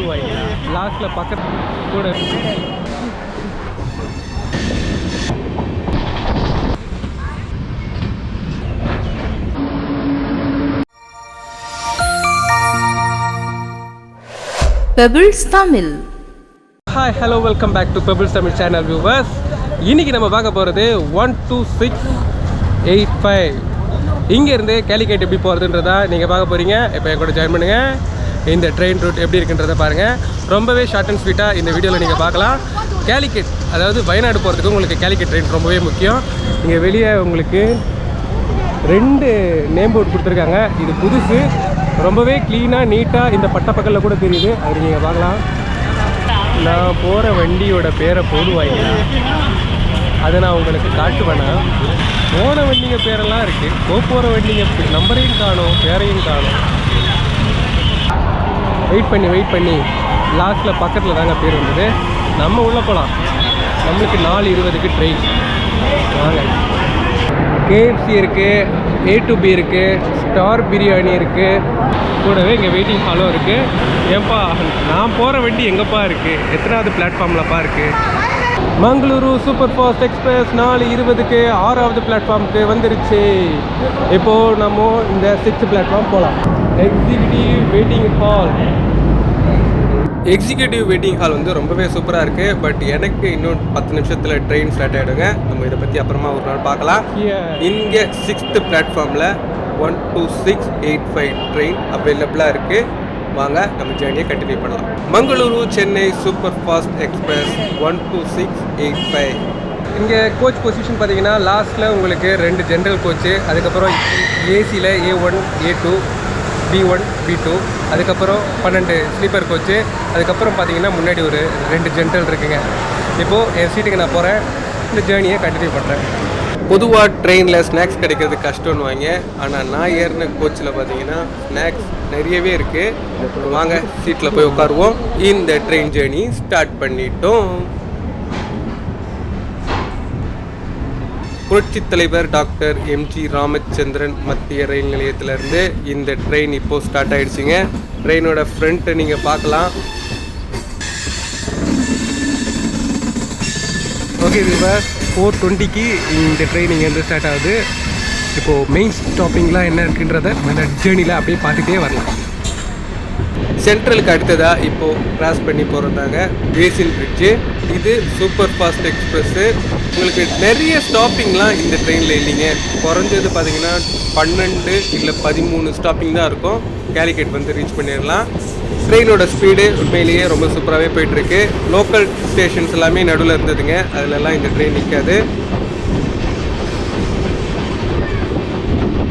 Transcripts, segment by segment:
லாஸ்ட்டில் பக்கத்து கூட pebbles Tamil hi hello welcome back to pebbles Tamil channel viewers இன்னைக்கு நம்ம பார்க்க போகிறது one two six eight five இங்கேருந்து கேலிகேட் எப்படி போகிறதுன்றதா நீங்கள் பார்க்க போகிறீங்க இப்போ என் கூட ஜாயின் பண்ணுங்கள் இந்த ட்ரெயின் ரூட் எப்படி இருக்குன்றதை பாருங்கள் ரொம்பவே ஷார்ட் அண்ட் ஸ்வீட்டாக இந்த வீடியோவில் நீங்கள் பார்க்கலாம். கேலிக்கெட் அதாவது வயநாடு போகிறதுக்கு உங்களுக்கு கேலிக்கெட் ட்ரெயின் ரொம்பவே முக்கியம். இங்கே வெளியே உங்களுக்கு ரெண்டு நேம் போர்டு கொடுத்துருக்காங்க. இது புதுசு ரொம்பவே க்ளீனாக நீட்டாக இந்த பட்டப்பக்கலில் கூட தெரியுது. அது நீங்கள் பார்க்கலாம். நான் போகிற வண்டியோட பேரை போடுவாங்க அதை நான் உங்களுக்கு காட்டுவேண்ணா போன வண்டிங்க பேரெல்லாம் இருக்குது போக போகிற வண்டிங்க நம்பரையும் காணும் பேரையும் காணும். வெயிட் பண்ணி வெயிட் பண்ணி. லாஸ்ட்டில் பக்கத்தில் தாங்க பேர் வந்தது. நம்ம உள்ளே போகலாம் நம்மளுக்கு நாலு இருபதுக்கு ட்ரெயின் வாங்க. கேஎஃப்சி இருக்குது ஏ டு பி இருக்குது ஸ்டார் பிரியாணி இருக்குது கூடவே இங்கே வெயிட்டிங் ஹாலும் இருக்குது ஏன்பா நான் போகிற வண்டி எங்கேப்பா இருக்குது எத்தனாவது பிளாட்ஃபார்ம்லப்பா இருக்குது மங்களூரு சூப்பர் ஃபாஸ்ட் எக்ஸ்பிரஸ் நாலு இருபதுக்கு ஆறாவது பிளாட்ஃபார்முக்கு வந்துருச்சு. இப்போது நம்ம இந்த சிக்ஸ்த் பிளாட்ஃபார்ம் போகலாம் executive waiting hall executive waiting hall வந்து ரொம்பவே சூப்பராக இருக்குது பட் எனக்கு இன்னும் பத்து நிமிஷத்தில் ட்ரெயின் ஸ்டார்ட் ஆகிடுங்க நம்ம இதை பற்றி அப்புறமா ஒரு நாள் பார்க்கலாம். இங்கே சிக்ஸ்த்து பிளாட்ஃபார்மில் one two six eight five train அவைலபிளாக இருக்குது வாங்க நம்ம ஜேர்னியை கண்டினியூ பண்ணலாம். Mangaluru Chennai super fast express one two six eight five இங்கே கோச் பொசிஷன் பார்த்தீங்கன்னா லாஸ்ட்டில் உங்களுக்கு ரெண்டு ஜென்ரல் கோச்சு அதுக்கப்புறம் ஏசியில் A one A two B one B two அதுக்கப்புறம் பன்னெண்டு ஸ்லீப்பர் கோச்சு அதுக்கப்புறம் பார்த்தீங்கன்னா முன்னாடி ஒரு ரெண்டு ஜென்ரல் இருக்குங்க. இப்போது என் சீட்டுக்கு நான் போகிறேன் இந்த ஜேர்னியை கண்டினியூ பண்ணுறேன் பொதுவாக ட்ரெயினில் ஸ்நாக்ஸ் கிடைக்கிறது கஷ்டம்னு வாங்க. ஆனால் நான் ஏறின கோச்சில் பார்த்தீங்கன்னா ஸ்நாக்ஸ் நிறையவே இருக்குது வாங்க சீட்டில் போய் உட்காருவோம். இந்த ட்ரெயின் ஜேர்னி ஸ்டார்ட் பண்ணிட்டோம். புரட்சி தலைவர் டாக்டர் எம்ஜி ராமச்சந்திரன் மத்திய ரயில் நிலையத்திலேருந்து இந்த ட்ரெயின் இப்போ ஸ்டார்ட் ஆயிடுச்சுங்க. ட்ரெயினோட ஃப்ரண்ட்டை நீங்கள் பார்க்கலாம். ஓகே விவர் ஃபோர் டுவெண்ட்டிக்கு இந்த ட்ரெயின் இங்கேருந்து ஸ்டார்ட் ஆகுது. இப்போது மெயின் ஸ்டாப்பிங்லாம் என்ன இருக்குன்றத அந்த ஜேர்னியில் அப்படியே பார்த்துட்டே வரலாம். சென்ட்ரலுக்கு அடுத்ததாக இப்போது கிராஸ் பண்ணி போகிறதாங்க பேசின் பிரிட்ஜு இது சூப்பர் ஃபாஸ்ட் எக்ஸ்பிரஸ்ஸு உங்களுக்கு நிறைய ஸ்டாப்பிங்லாம் இந்த ட்ரெயினில் இல்லைங்க. குறைஞ்சது பார்த்தீங்கன்னா பன்னெண்டு இல்லை பதிமூணு ஸ்டாப்பிங் தான் இருக்கும். கேலிகேட் வந்து ரீச் பண்ணிடலாம் ட்ரெயினோட ஸ்பீடு உண்மையிலேயே ரொம்ப சூப்பராகவே போயிட்டுருக்கு. லோக்கல் ஸ்டேஷன்ஸ் எல்லாமே நடுவில் இருந்ததுங்க. அதிலெல்லாம் இந்த ட்ரெயின் நிற்காது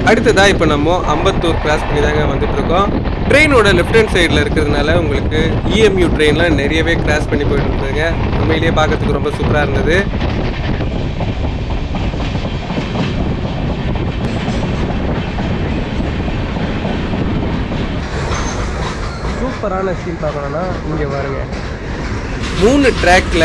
அடுத்ததாக இப்போ நம்ம அம்பத்தூர் கிராஸ் பண்ணி தாங்க வந்துட்டுருக்கோம். ட்ரெயினோட லெஃப்ட் ஹேண்ட் சைடில் இருக்கிறதுனால உங்களுக்கு இஎம்யூ ட்ரெயின்லாம் நிறையவே கிராஸ் பண்ணி போயிட்டு இருந்ததுங்க. உண்மையிலேயே பார்க்கறதுக்கு ரொம்ப சூப்பராக இருந்தது. சூப்பரான சீன் பார்க்கணும்னா இங்கே பாருங்கள் மூணு ட்ராக்ல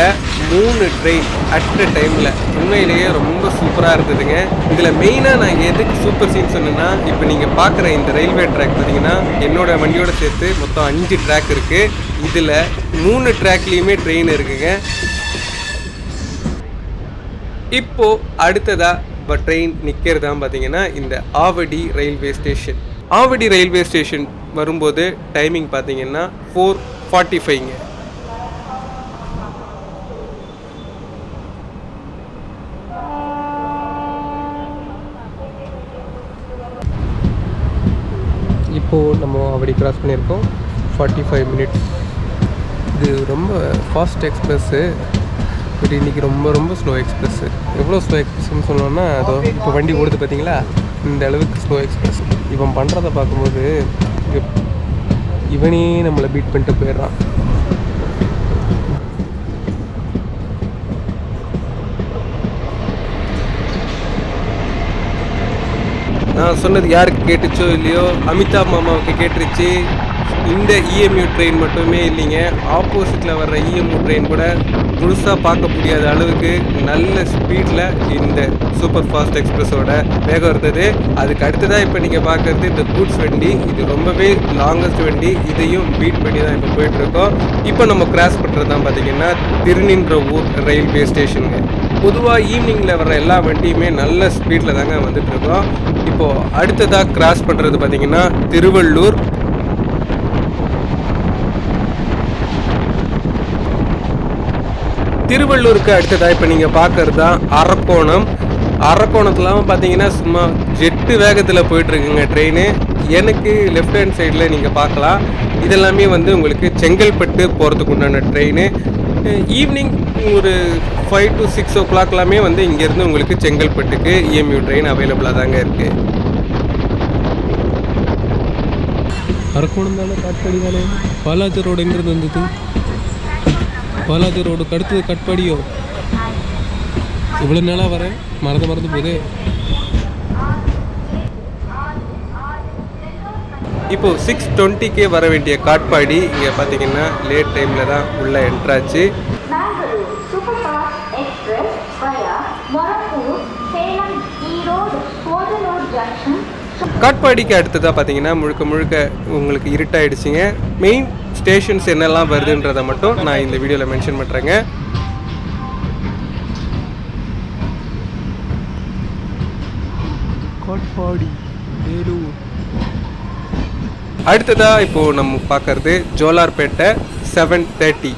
மூணு ட்ரெயின் அட் அ டைமில் உண்மையிலேயே ரொம்ப சூப்பராக இருந்ததுங்க. இதில் மெயினாக நான் எதுக்கு சூப்பர் சீன் சொன்னேன்னா இப்போ நீங்கள் பார்க்குற இந்த ரயில்வே ட்ராக் பார்த்தீங்கன்னா என்னோட வண்டியோட சேர்த்து மொத்தம் அஞ்சு ட்ராக் இருக்குது இதில் மூணு ட்ராக்லேயுமே ட்ரெயின் இருக்குங்க. இப்போது அடுத்ததாக இப்போ ட்ரெயின் நிற்கிறது தான் பார்த்தீங்கன்னா இந்த Avadi railway station Avadi railway station வரும்போது டைமிங் பார்த்தீங்கன்னா ஃபோர் ஃபார்ட்டி ஃபைவ்ங்க இப்போது நம்ம அப்படி கிராஸ் பண்ணியிருக்கோம். ஃபார்ட்டி ஃபைவ் மினிட்ஸ் இது ரொம்ப ஃபாஸ்ட் எக்ஸ்பிரஸ்ஸு பட் இன்றைக்கி ரொம்ப ரொம்ப ஸ்லோ எக்ஸ்பிரஸ்ஸு எவ்வளோ ஸ்லோ எக்ஸ்பிரஸ்ன்னு சொன்னோன்னா அதோ இப்போ வண்டி ஓடுது பார்த்தீங்களா இந்த அளவுக்கு ஸ்லோ எக்ஸ்பிரஸ் இவன் பண்ணுறத பார்க்கும்போது இவனே நம்மளை பீட் பண்ணிட்டு போயிடுறான். நான் சொன்னது யாருக்கு கேட்டுச்சோ இல்லையோ அமிதாப் மாமாவுக்கு கேட்டுருச்சு. இந்த இஎம்யூ ட்ரெயின் மட்டுமே இல்லைங்க. ஆப்போசிட்டில் வர்ற இஎம்யூ ட்ரெயின் கூட முழுசாக பார்க்க முடியாத அளவுக்கு நல்ல ஸ்பீடில் இந்த சூப்பர் ஃபாஸ்ட் எக்ஸ்பிரஸோட வேகம் இருந்தது. அதுக்கு அடுத்ததாக இப்போ நீங்கள் பார்க்குறது இந்த கூட்ஸ் வண்டி. இது ரொம்பவே லாங்கஸ்ட் வண்டி. இதையும் பீட் பண்ணி தான் இப்போ போயிட்டுருக்கோம். இப்போ நம்ம கிராஸ் பண்ணுறது தான் பார்த்தீங்கன்னா திருநின்ற ஊர் ரயில்வே ஸ்டேஷனுங்க பொதுவாக ஈவினிங்கில் வர எல்லா வண்டியுமே நல்ல ஸ்பீடில் தாங்க வந்துட்டு இருக்கோம் இப்போது அடுத்ததாக கிராஸ் பண்ணுறது பார்த்தீங்கன்னா திருவள்ளூர். திருவள்ளூருக்கு அடுத்ததாக இப்போ நீங்கள் பார்க்கறது தான் அரக்கோணம் அரக்கோணத்துலாம் பார்த்தீங்கன்னா சும்மா ஜெட்டு வேகத்தில் போயிட்டுருக்குங்க ட்ரெயின் எனக்கு லெஃப்ட் ஹேண்ட் சைடில் நீங்கள் பார்க்கலாம் இதெல்லாமே வந்து உங்களுக்கு செங்கல்பட்டு போகிறதுக்கு உண்டான ட்ரெயின் ஈவினிங் ஒரு ஃபைவ் டு சிக்ஸ் ஓ கிளாக்லாமே வந்து இங்கேருந்து உங்களுக்கு செங்கல்பட்டுக்கு இஎம்யூ ட்ரெயின் அவைலபிளாக தாங்க இருக்குது அரக்கோணம் தானே காட்பாடி தானே பாலாஜி ரோடு எங்கேருந்து வந்தது? பாலாஜி ரோடுக்கு அடுத்தது கட்பாடியோ? இவ்வளோ நாளாக வரேன் மறந்து மறந்து போதே. இப்போது சிக்ஸ் டுவெண்ட்டிக்கே வர வேண்டிய காட்பாடி இங்கே பார்த்தீங்கன்னா லேட் டைமில் தான் உள்ளே என்ட்ராச்சு காட்பாடிக்கு அடுத்ததாக பார்த்தீங்கன்னா முழுக்க முழுக்க உங்களுக்கு இருட்டாயிடுச்சுங்க. மெயின் ஸ்டேஷன்ஸ் என்னெல்லாம் வருதுன்றதை மட்டும் நான் இந்த வீடியோவில் மென்ஷன் பண்ணுறேங்க காட்பாடி வேலூர் அடுத்ததாக இப்போது நம்ம பார்க்கறது ஜோலார்பேட்டை செவன் தேர்ட்டி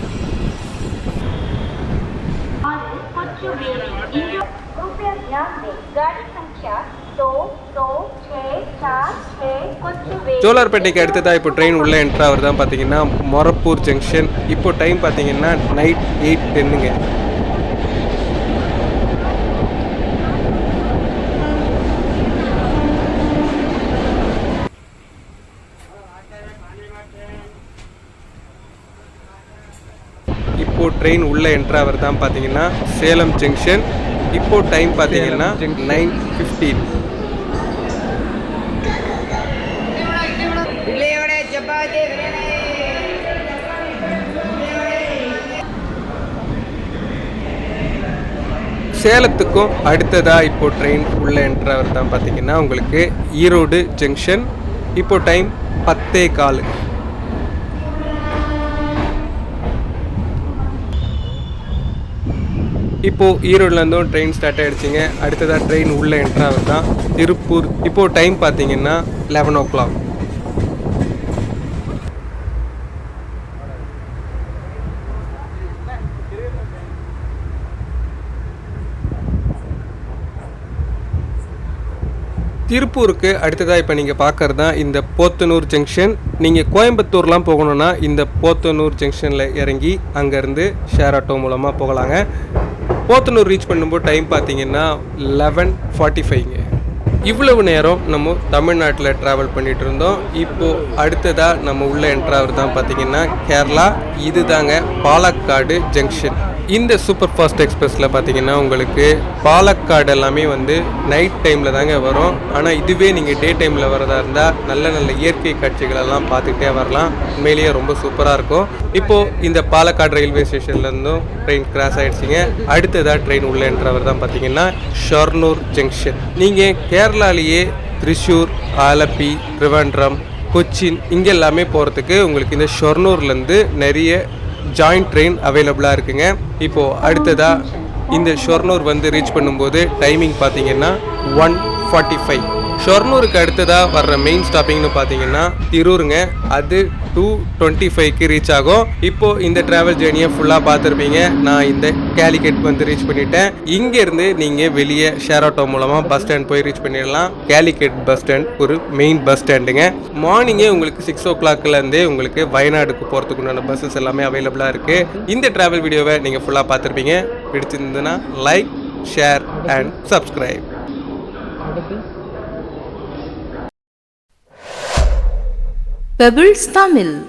ஜோலார்பேட்டைக்கு அடுத்ததாக இப்போ ட்ரெயின் உள்ளே என்ட்ராவது தான் பார்த்தீங்கன்னா மொரப்பூர் ஜங்ஷன் இப்போ டைம் பார்த்தீங்கன்னா நைட் எயிட் டென்னுங்க ட்ரெயின் உள்ளே என்ட்ரு ஆகிறது தான் பார்த்தீங்கன்னா சேலம் ஜங்ஷன் இப்போ டைம் பார்த்தீங்கன்னா நைன் ஃபிஃப்டீன் சேலத்துக்கும் அடுத்ததாக இப்போ ட்ரெயின் உள்ள என்ட்ரவர் தான் பார்த்தீங்கன்னா உங்களுக்கு ஈரோடு ஜங்ஷன் இப்போ டைம் பத்தே கால். இப்போது ஈரோடுலேருந்தும் ட்ரெயின் ஸ்டார்ட் ஆகிடுச்சிங்க அடுத்ததாக ட்ரெயின் உள்ளே என்ட்ராவர் தான் திருப்பூர். இப்போது டைம் பார்த்தீங்கன்னா லெவன் ஓ கிளாக் திருப்பூருக்கு அடுத்ததாக இப்போ நீங்கள் பார்க்குறது தான் இந்த போத்தனூர் ஜங்ஷன் நீங்கள் கோயம்புத்தூர்லாம் போகணுன்னா இந்த போத்தனூர் ஜங்ஷனில் இறங்கி அங்கேருந்து ஷேர் ஆட்டோ மூலமாக போகலாங்க. போத்தனூர் ரீச் பண்ணும்போது டைம் பார்த்தீங்கன்னா லெவன் ஃபார்ட்டி ஃபைவ்ங்க இவ்வளவு நேரம் நம்ம தமிழ்நாட்டில் ட்ராவல் பண்ணிகிட்டு இருந்தோம். இப்போது அடுத்ததாக நம்ம உள்ள என்ட்ராவர் தான் பார்த்தீங்கன்னா கேரளா. இது தாங்க பாலக்காடு ஜங்ஷன் இந்த சூப்பர் ஃபாஸ்ட் எக்ஸ்பிரஸில் பார்த்தீங்கன்னா உங்களுக்கு பாலக்காடு எல்லாமே வந்து நைட் டைமில் தாங்க வரும். ஆனால் இதுவே நீங்கள் டே டைமில் வரதா இருந்தால் நல்ல நல்ல இயற்கை காட்சிகளெல்லாம் பார்த்துக்கிட்டே வரலாம். உண்மையிலேயே ரொம்ப சூப்பராக இருக்கும். இப்போது இந்த பாலக்காடு ரயில்வே ஸ்டேஷன்லேருந்தும் ட்ரெயின் கிராஸ் ஆகிடுச்சிங்க அடுத்ததாக ட்ரெயின் உள்ளேன்றவர் தான் பார்த்தீங்கன்னா ஷொர்னூர் ஜங்ஷன் நீங்கள் கேரளாலேயே திரிஷூர் ஆலப்பி திருவன்றம் கொச்சின் இங்கே எல்லாமே போகிறதுக்கு உங்களுக்கு இந்த ஷொர்னூர்லேருந்து நிறைய ஜாயிண்ட் ட்ரெயின் அவைலபிளாக இருக்குங்க. இப்போது அடுத்ததாக இந்த ஷொர்னூர் வந்து ரீச் பண்ணும்போது டைமிங் பார்த்தீங்கன்னா ஒன் ஃபார்ட்டி ஃபைவ் ஷொர்னூருக்கு அடுத்ததாக வர்ற மெயின் ஸ்டாப்பிங்னு பார்த்தீங்கன்னா திரூருங்க. அது டூ டுவெண்ட்டி ஃபைவ்க்கு ரீச் ஆகும். இப்போது இந்த ட்ராவல் ஜேர்னியை ஃபுல்லாக பார்த்துருப்பீங்க. நான் இந்த கேலிகேட் வந்து ரீச் பண்ணிட்டேன். இங்கேருந்து நீங்கள் வெளியே ஷேர் ஆட்டோ மூலமாக பஸ் ஸ்டாண்ட் போய் ரீச் பண்ணிடலாம். கேலிகேட் பஸ் ஸ்டாண்ட் ஒரு மெயின் பஸ் ஸ்டாண்டுங்க மார்னிங்கே உங்களுக்கு சிக்ஸ் ஓ கிளாக்லேருந்தே உங்களுக்கு வயநாடுக்கு போகிறதுக்கு உண்டான பஸ்ஸஸ் எல்லாமே அவைலபிளாக இருக்குது இந்த ட்ராவல் வீடியோவை நீங்கள் ஃபுல்லாக பார்த்துருப்பீங்க. பிடிச்சிருந்ததுன்னா like share and subscribe Pebbles Tamil